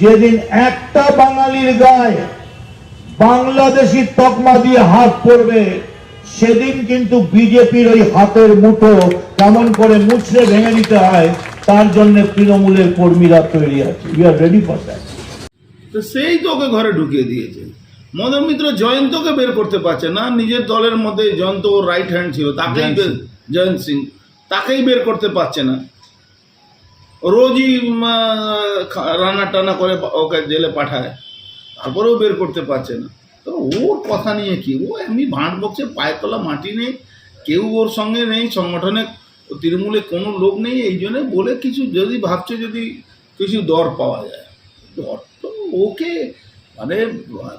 যেদিন একটা বাঙালির গায়ে বাংলাদেশি তকমা দিয়ে হাত পড়বে সেদিন কিন্তু বিজেপির ওই হাতের মুঠো কেমন করে মুছড়ে ভেঙে দিতে হয় তার জন্য তৃণমূলের কর্মীরা তৈরি আছে। You are ready for that তো সেই তো ওকে ঘরে ঢুকিয়ে দিয়েছে। মদন মিত্র জয়ন্তকে বের করতে পারছে না নিজের দলের মধ্যে জয়ন্ত ওর রাইট হ্যান্ড ছিল তাকেই জয়ন্ত জয়ন্ত সিং তাকেই বের করতে পারছে না। রোজই রান্না টানা করে ওকে জেলে পাঠায়। তারপরেও বের করতে পারছে না। তো ওর কথা নিয়ে কি? ও এমনি ভাঁট বকছে, পায়ের তলা মাটি নেই, কেউ ওর সঙ্গে নেই, সংগঠনে তৃণমূলে কোনো লোক নেই, এই জন্য বলে কিছু যদি ভাবছে, যদি কিছু দর পাওয়া যায়। দর তো ওকে মানে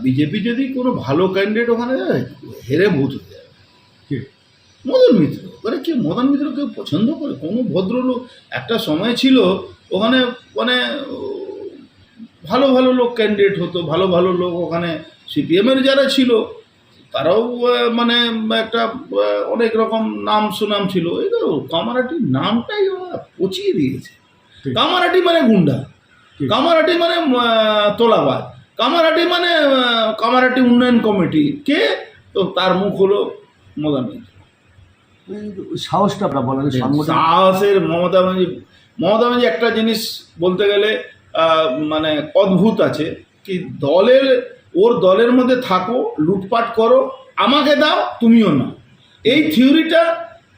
বিজেপি যদি কোনো ভালো ক্যান্ডিডেট ওখানে হেরে ভূত হয়ে? মদন মিত্র। মানে কি মদন মিত্র কেউ পছন্দ করে? কোনো ভদ্রলোক একটা সময় ছিল ওখানে মানে ভালো ভালো লোক ক্যান্ডিডেট হতো ভালো ভালো লোক ওখানে সিপিএমের যারা ছিল তারাও মানে একটা অনেক রকম নাম সুনাম ছিল। এই তো কামারাটির নামটাই ওরা পচিয়ে দিয়েছে। কামারাটি মানে গুন্ডা। কামারাটি মানে তোলাবাজ কামারাটি মানে কামারাটি উন্নয়ন কমিটি। কে? তো তার মুখ হলো মদন মিত্র। সাহসটা আপনার বলেন সাহসের মমতা ব্যানার্জি মমতা ব্যানার্জি একটা জিনিস বলতে গেলে মানে অদ্ভুত আছে কি দলের ওর দলের মধ্যে থাকো লুটপাট করো আমাকে দাও তুমিও না এই থিওরিটা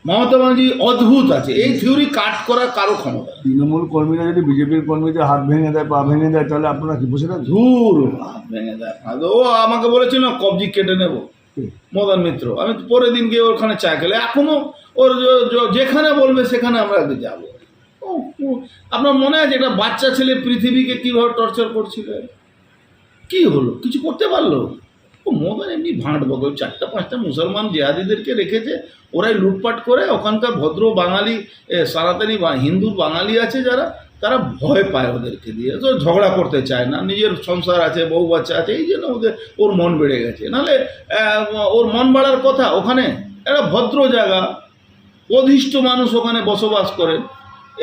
মমতা ব্যানার্জি অদ্ভুত আছে। এই থিওরি কাট করার কারও ক্ষমতা। তৃণমূল কর্মীরা যদি বিজেপির কর্মীদের হাত ভেঙে দেয় পা ভেঙে দেয় তাহলে আপনারা কি বসে না ধুর হাত ভেঙে দেয়। ও আমাকে বলেছিল কবজি কেটে নেব। মদন মিত্র। আমি পরের দিন গিয়ে ওখানে চা খেলে, এখনও ওর যেখানে বলবে সেখানে আমরা যাব। আপনার মনে আছে একটা বাচ্চা ছেলে পৃথিবীকে কীভাবে টর্চার করছিল? কি হলো? কিছু করতে পারল? ও, মদন এমনি ভাঁট বকে চারটা পাঁচটা মুসলমান জেহাদিদেরকে রেখেছে, ওরাই লুটপাট করে, ওখানকার ভদ্র বাঙালি সারাতানি বা হিন্দু বাঙালি আছে যারা তারা ভয় পায় ওদেরকে দিয়ে। তো ঝগড়া করতে চায় না। নিজের সংসার আছে, বউ বাচ্চা আছে, এই জন্য ওদের, ওর মন বেড়ে গেছে। নাহলে ওর মন বাড়ার কথা ওখানে, একটা ভদ্র জায়গা, অধিষ্ঠ মানুষ ওখানে বসবাস করেন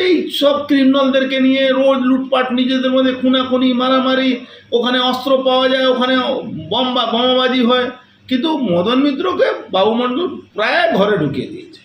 এই সব ক্রিমিনালদেরকে নিয়ে রোজ লুটপাট, নিজেদের মধ্যে খুনাখুনি, মারামারি, ওখানে অস্ত্র পাওয়া যায়, ওখানে বম্বা, বোমাবাজি হয়। কিন্তু মদন মিত্রকে বাবুমণ্ডল প্রায় ঘরে ঢুকিয়ে দিয়েছে।